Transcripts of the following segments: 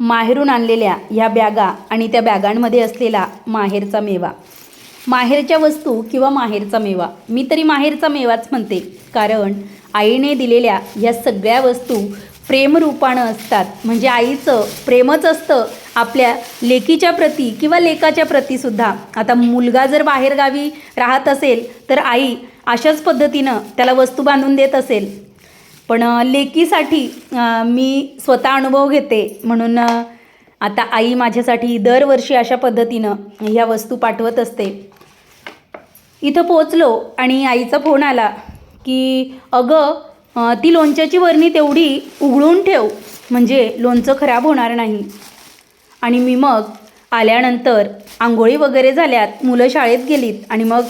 माहेरून आणलेल्या ह्या बॅगा आणि त्या बॅगांमध्ये असलेला माहेरचा मेवा. माहेरच्या वस्तू किंवा माहेरचा मेवा. मी तरी माहेरचा मेवाच म्हणते. कारण आईने दिलेल्या ह्या सगळ्या वस्तू प्रेमरूपानं असतात. म्हणजे आईचं प्रेमच असतं आपल्या लेकीच्या प्रती किंवा लेकाच्या प्रतीसुद्धा आता मुलगा जर बाहेरगावी राहत असेल तर आई अशाच पद्धतीनं त्याला वस्तू बांधून देत असेल. पण लेकीसाठी मी स्वतः अनुभव घेते. म्हणून आता आई माझ्यासाठी दरवर्षी अशा पद्धतीनं ह्या वस्तू पाठवत असते. इथं पोचलो आणि आईचा फोन आला की अगं ती लोणच्याची वरणी तेवढी उघडून ठेव. म्हणजे लोणचं खराब होणार नाही. आणि मी मग आल्यानंतर आंघोळी वगैरे झाल्यात मुलं शाळेत गेलीत आणि मग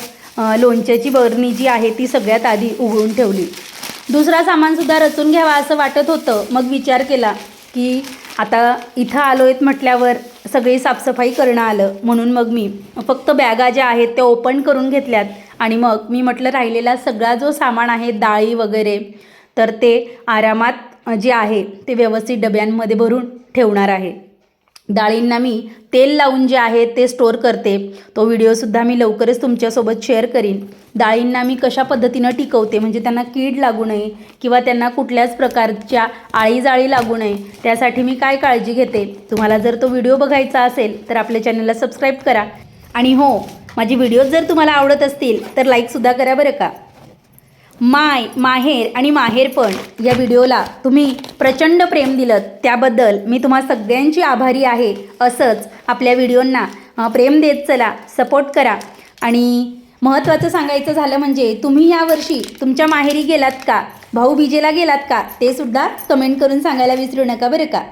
लोणच्याची बरणी जी आहे ती सगळ्यात आधी उघडून ठेवली. दुसरा सामानसुद्धा रचून घ्यावा असं वाटत होतं. मग विचार केला की आता इथं आलो आहेत म्हटल्यावर सगळी साफसफाई करणं आलं. म्हणून मग मी फक्त बॅगा ज्या आहेत त्या ओपन करून घेतल्यात. आणि मग मी म्हटलं राहिलेला सगळा जो सामान आहे डाळी वगैरे तर ते आरामात जे आहे ते व्यवस्थित डब्यांमध्ये भरून ठेवणार आहे. डाळींना मी तेल लावून जे आहे ते स्टोअर करते. तो व्हिडिओसुद्धा मी लवकरच तुमच्यासोबत शेअर करीन. डाळींना मी कशा पद्धतीनं टिकवते? म्हणजे त्यांना कीड लागू नये किंवा त्यांना कुठल्याच प्रकारच्या आळीजाळी लागू नये त्यासाठी मी काय काळजी घेते? तुम्हाला जर तो व्हिडिओ बघायचा असेल तर आपल्या चॅनलला सबस्क्राईब करा. आणि हो माझी व्हिडिओज जर तुम्हाला आवडत असतील तर लाईकसुद्धा करा बरं का. माय माहेर आणि माहेरपण या व्हिडिओला तुम्ही प्रचंड प्रेम दिलं. त्याबद्दल मी तुम्हा सगळ्यांची आभारी आहे. असंच आपल्या व्हिडिओंना प्रेम देत चला सपोर्ट करा. आणि महत्त्वाचं सांगायचं झालं म्हणजे तुम्ही यावर्षी तुमच्या माहेरी गेलात का? भाऊ बीजेला गेलात का? ते सुद्धा कमेंट करून सांगायला विसरू नका बरं का?